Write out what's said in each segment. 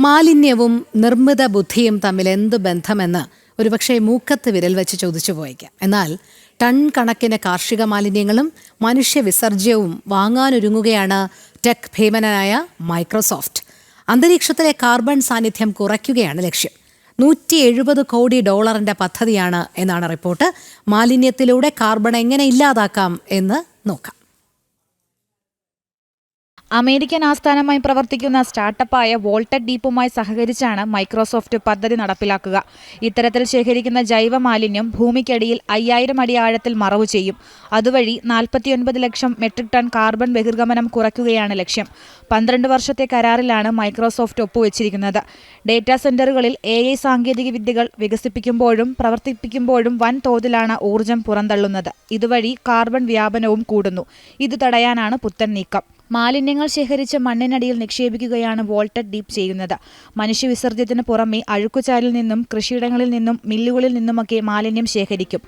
മാലിന്യവും നിർമ്മിത ബുദ്ധിയും തമ്മിൽ എന്ത് ബന്ധമെന്ന് ഒരുപക്ഷെ മൂക്കത്ത് വിരൽ വെച്ച് ചോദിച്ചു പോയേക്കാം. എന്നാൽ ടൺ കണക്കിന് കാർഷിക മാലിന്യങ്ങളും മനുഷ്യ വിസർജ്യവും വാങ്ങാനൊരുങ്ങുകയാണ് ടെക് ഭീമനായ മൈക്രോസോഫ്റ്റ്. അന്തരീക്ഷത്തിലെ കാർബൺ സാന്നിധ്യം കുറയ്ക്കുകയാണ് ലക്ഷ്യം. നൂറ്റി എഴുപത് കോടി ഡോളറിന്റെ പദ്ധതിയാണ് എന്നാണ് റിപ്പോർട്ട്. മാലിന്യത്തിലൂടെ കാർബൺ എങ്ങനെ ഇല്ലാതാക്കാം എന്ന് നോക്കാം. അമേരിക്കൻ ആസ്ഥാനമായി പ്രവർത്തിക്കുന്ന സ്റ്റാർട്ടപ്പായ വോൾട്ടഡ് ഡീപ്പുമായി സഹകരിച്ചാണ് മൈക്രോസോഫ്റ്റ് പദ്ധതി നടപ്പിലാക്കുക. ഇത്തരത്തിൽ ശേഖരിക്കുന്ന ജൈവ മാലിന്യം ഭൂമിക്കടിയിൽ അയ്യായിരം അടി ആഴത്തിൽ മറവു ചെയ്യും. അതുവഴി നാൽപ്പത്തിയൊൻപത് ലക്ഷം മെട്രിക് ടൺ കാർബൺ ബഹിർഗമനം കുറയ്ക്കുകയാണ് ലക്ഷ്യം. പന്ത്രണ്ട് വർഷത്തെ കരാറിലാണ് മൈക്രോസോഫ്റ്റ് ഒപ്പുവെച്ചിരിക്കുന്നത്. ഡേറ്റാ സെന്ററുകളിൽ എ ഐ സാങ്കേതിക വിദ്യകൾ വികസിപ്പിക്കുമ്പോഴും പ്രവർത്തിപ്പിക്കുമ്പോഴും വൻ തോതിലാണ് ഊർജം പുറന്തള്ളുന്നത്. ഇതുവഴി കാർബൺ വ്യാപനവും കൂടുന്നു. ഇത് തടയാനാണ് പുത്തൻ നീക്കം. മാലിന്യങ്ങൾ ശേഖരിച്ച് മണ്ണിനടിയിൽ നിക്ഷേപിക്കുകയാണ് വോൾട്ടഡ് ഡീപ്പ് ചെയ്യുന്നത്. മനുഷ്യ വിസർജ്യത്തിന് പുറമെ അഴുക്കുചാലിൽ നിന്നും കൃഷിയിടങ്ങളിൽ നിന്നും മില്ലുകളിൽ നിന്നുമൊക്കെ മാലിന്യം ശേഖരിക്കും.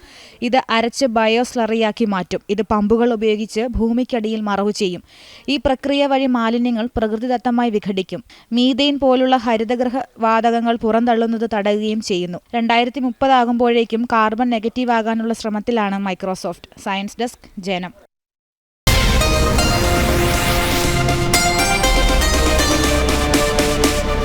ഇത് അരച്ച് ബയോ സ്ലറിയാക്കി മാറ്റും. ഇത് പമ്പുകൾ ഉപയോഗിച്ച് ഭൂമിക്കടിയിൽ മറവ് ചെയ്യും. ഈ പ്രക്രിയ വഴി മാലിന്യങ്ങൾ പ്രകൃതിദത്തമായി വിഘടിക്കും. മീതെയിൻ പോലുള്ള ഹരിതഗ്രഹ വാതകങ്ങൾ പുറന്തള്ളുന്നത് തടയുകയും ചെയ്യുന്നു. രണ്ടായിരത്തി മുപ്പതാകുമ്പോഴേക്കും കാർബൺ നെഗറ്റീവ് ആകാനുള്ള ശ്രമത്തിലാണ് മൈക്രോസോഫ്റ്റ്. സയൻസ് ഡെസ്ക് ജനം.